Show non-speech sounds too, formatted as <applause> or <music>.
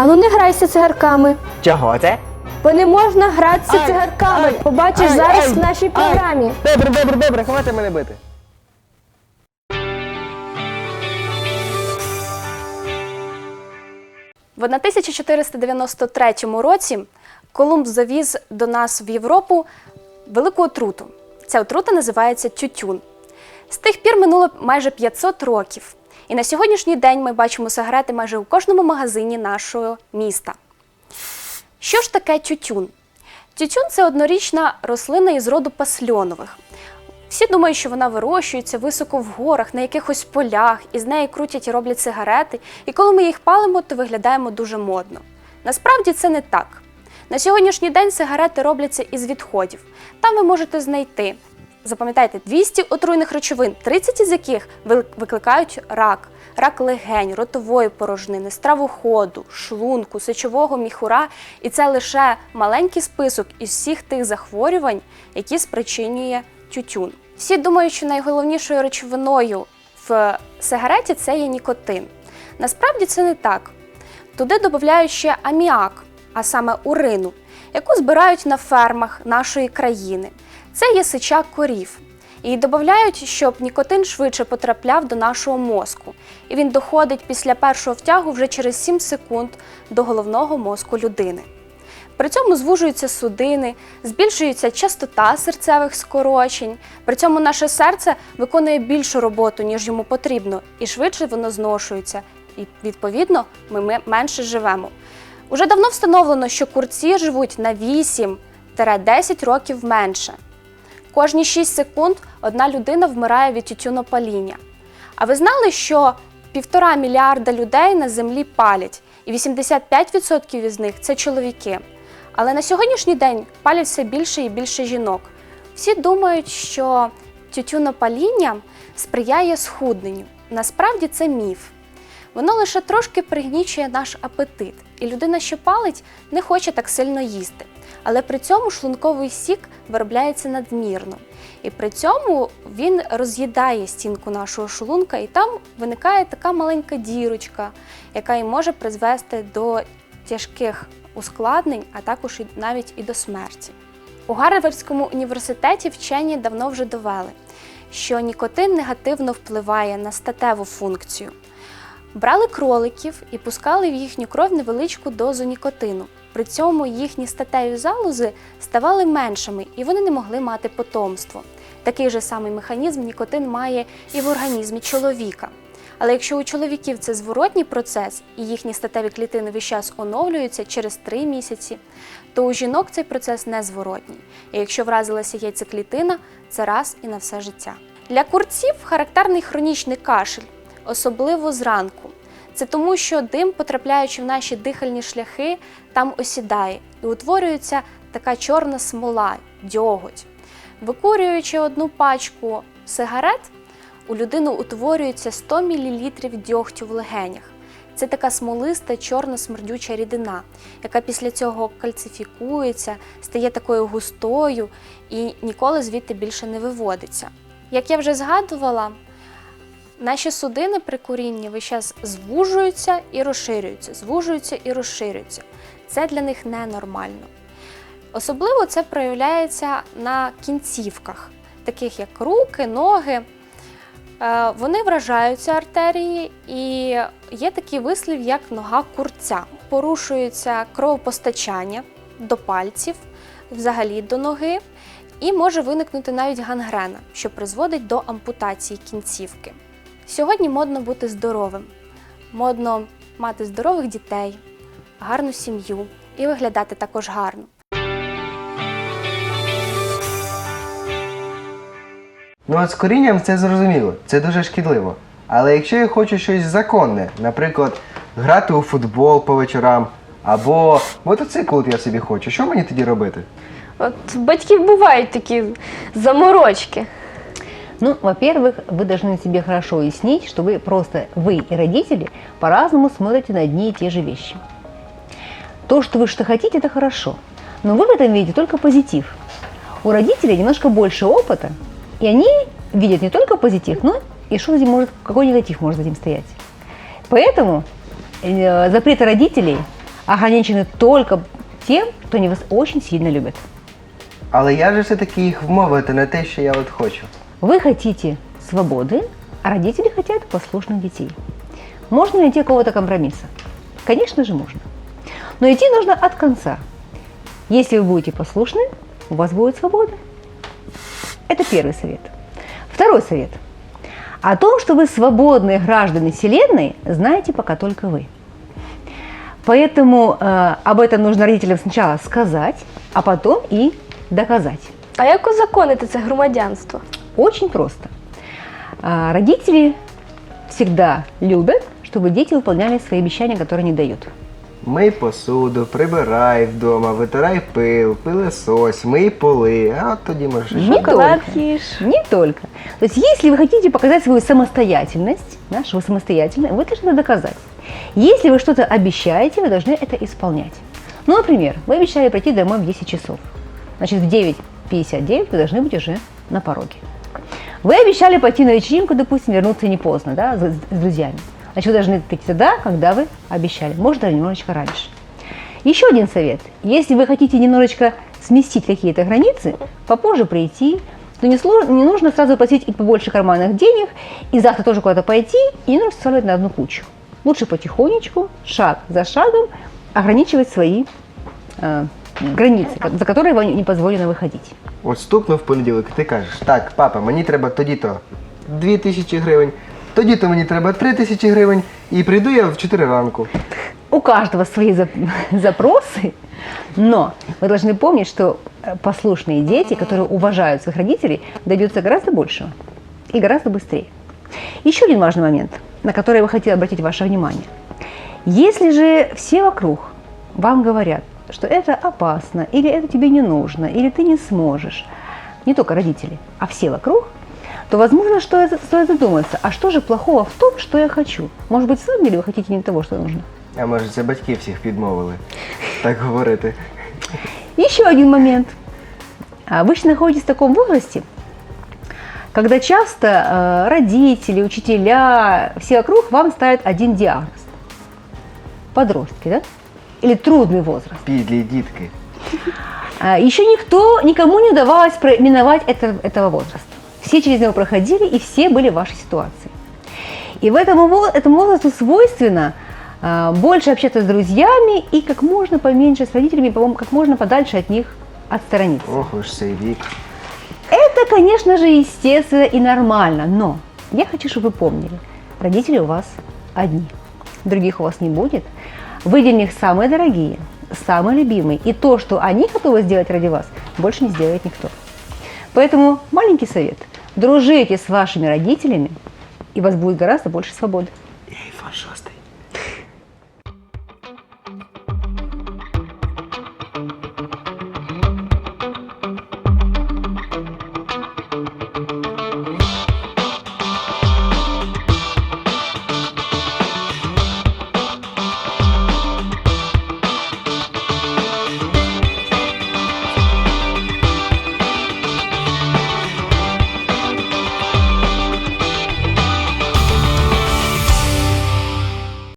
Ану не грайся цигарками. Чого це? Бо не можна гратися Ай, цигарками. ай, Побачиш ай, зараз ай, в нашій ай. програмі. Добре, добре, добре, хватить мене бити. В 1493 році Колумб завіз до нас в Європу велику отруту. Ця отрута називається тютюн. З тих пір минуло майже 500 років. І на сьогоднішній день ми бачимо сигарети майже у кожному магазині нашого міста. Що ж таке тютюн? Тютюн це однорічна рослина із роду пасльонових. Всі думають, що вона вирощується високо в горах, на якихось полях, і з неї крутять і роблять сигарети. І коли ми їх палимо, то виглядаємо дуже модно. Насправді це не так. На сьогоднішній день сигарети робляться із відходів. Там ви можете знайти, запам'ятайте, 200 отруйних речовин, 30 із яких ви- викликають рак, рак легень, ротової порожнини, стравоходу, шлунку, сечового міхура. І це лише маленький список із всіх тих захворювань, які спричинює тютюн. Всі думають, що найголовнішою речовиною в сигареті це є нікотин. Насправді це не так. Туди додають ще аміак, а саме урину, яку збирають на фермах нашої країни. Це є корів. І додають, щоб нікотин швидше потрапляв до нашого мозку. І він доходить після першого втягу вже через 7 секунд до головного мозку людини. При цьому звужуються судини, збільшується частота серцевих скорочень. При цьому наше серце виконує більшу роботу, ніж йому потрібно, і швидше воно зношується. І відповідно ми менше живемо. Уже давно встановлено, що курці живуть на 8-10 років менше. Кожні 6 секунд одна людина вмирає від тютюнопаління. А ви знали, що півтора мільярда людей на землі палять, і 85% із них це чоловіки. Але на сьогоднішній день палять все більше і більше жінок. Всі думають, що тютюнопаління сприяє схудненню. Насправді це міф. Воно лише трошки пригнічує наш апетит, і людина, що палить, не хоче так сильно їсти. Але при цьому шлунковий сік виробляється надмірно. І при цьому він роз'їдає стінку нашого шлунка, і там виникає така маленька дірочка, яка і може призвести до тяжких ускладнень, а також навіть і до смерті. У Гарвардському університеті вчені давно вже довели, що нікотин негативно впливає на статеву функцію. Брали кроликів і пускали в їхню кров невеличку дозу нікотину. При цьому їхні статеві залози ставали меншими і вони не могли мати потомство. Такий же самий механізм нікотин має і в організмі чоловіка. Але якщо у чоловіків це зворотній процес і їхні статеві клітини весь час оновлюються через 3 місяці, то у жінок цей процес не зворотній. І якщо вразилася яйцеклітина, це раз і на все життя. Для курців характерний хронічний кашель, особливо зранку. Це тому, що дим, потрапляючи в наші дихальні шляхи, там осідає і утворюється така чорна смола, дьоготь. Викурюючи одну пачку сигарет, у людини утворюється 100 мл дьогтю в легенях. Це така смолиста чорна смердюча рідина, яка після цього кальцифікується, стає такою густою і ніколи звідти більше не виводиться. Як я вже згадувала, наші судини при курінні весь час звужуються і розширюються, звужуються і розширюються. Це для них ненормально. Особливо це проявляється на кінцівках, таких як руки, ноги. Е, Вони вражаються артерії, і є такий вислів, як нога курця. Порушується кровопостачання до пальців, взагалі до ноги, і може виникнути навіть гангрена, що призводить до ампутації кінцівки. Сьогодні модно бути здоровим, модно мати здорових дітей, гарну сім'ю і виглядати також гарно. Ну а з корінням це зрозуміло, це дуже шкідливо. Але якщо я хочу щось законне, наприклад, грати у футбол по вечорам, або мотоцикл от я собі хочу, що мені тоді робити? От батьків бувають такі заморочки. Ну, во-первых, вы должны себе хорошо уяснить, что вы просто, вы и родители, по-разному смотрите на одни и те же вещи. То, что вы что хотите, это хорошо. Но вы в этом видите только позитив. У родителей немножко больше опыта, и они видят не только позитив, но и что этим может, какой негатив может за этим стоять. Поэтому э, запреты родителей ограничены только тем, кто они вас очень сильно любит. Але я же все-таки їх вмовити на те, що я от хочу. Вы хотите свободы, а родители хотят послушных детей. Можно найти какого-то компромисса? Конечно же можно. Но идти нужно от конца. Если вы будете послушны, у вас будет свобода. Это первый совет. Второй совет. О том, что вы свободные граждане Вселенной, знаете пока только вы. Поэтому э, об этом нужно родителям сначала сказать, а потом и доказать. А як узаконити це громадянство? Очень просто. А, Родители всегда любят, чтобы дети выполняли свои обещания, которые они дают. Мий посуду, прибирай вдома, витирай пил, пилесось, мий поли, а от тоді можеш. Не только. Не только. То есть, если вы хотите показать свою самостоятельность, да, что вы самостоятельны, вы должны это доказать. Если вы что-то обещаете, вы должны это исполнять. Ну, например, вы обещали прийти домой в 10 часов. Значит, в 9.59 вы должны быть уже на пороге. Вы обещали пойти на вечеринку, допустим, вернуться не поздно, да, с, с друзьями. Значит, вы должны прийти тогда, когда вы обещали. Может, даже немножечко раньше. Еще один совет. Если вы хотите немножечко сместить какие-то границы, попозже прийти, то не, сло- не нужно сразу просить и побольше карманных денег, и завтра тоже куда-то пойти, и не нужно сваливать на одну кучу. Лучше потихонечку, шаг за шагом, ограничивать свои э, границы, за которые вам не позволено выходить. От стукнув в понеділок, і ти кажеш, так, папа, мені треба тоді-то 2 тисячі гривень, тоді-то мені треба 3 тисячі гривень, і прийду я в 4 ранку. У каждого свои <laughs> зап- запросы, но вы должны помнить, что э, послушные дети, которые уважают своих родителей, добьются гораздо большего и гораздо быстрее. Еще один важный момент, на который я бы хотела обратить ваше внимание. Если же все вокруг вам говорят, что это опасно, или это тебе не нужно, или ты не сможешь, не только родители, а все вокруг, то, возможно, что стоит задуматься, а что же плохого в том, что я хочу? Может быть, самом деле вы хотите не того, что нужно? А може це батьки всіх підмовили так говорити. Еще один момент. А Вы же находитесь в таком возрасте, когда часто э, родители, учителя, все вокруг вам ставят один диагноз. Подростки, да? Или трудный возраст. Підлі дітки. А, Еще никто, никому не удавалось про- миновать это, этого возраста. Все через него проходили, и все были в вашей ситуации. И в этом, во- этому возрасту свойственно а, больше общаться с друзьями и как можно поменьше с родителями, по-моему, как можно подальше от них отсторониться. Ох уж цей вік. Это, конечно же, естественно и нормально, но я хочу, чтобы вы помнили, родители у вас одни, других у вас не будет. вы для них самые дорогие, самые любимые, и то, что они готовы сделать ради вас, больше не сделает никто. Поэтому маленький совет. Дружите с вашими родителями, и у вас будет гораздо больше свободы. Я айфон 6.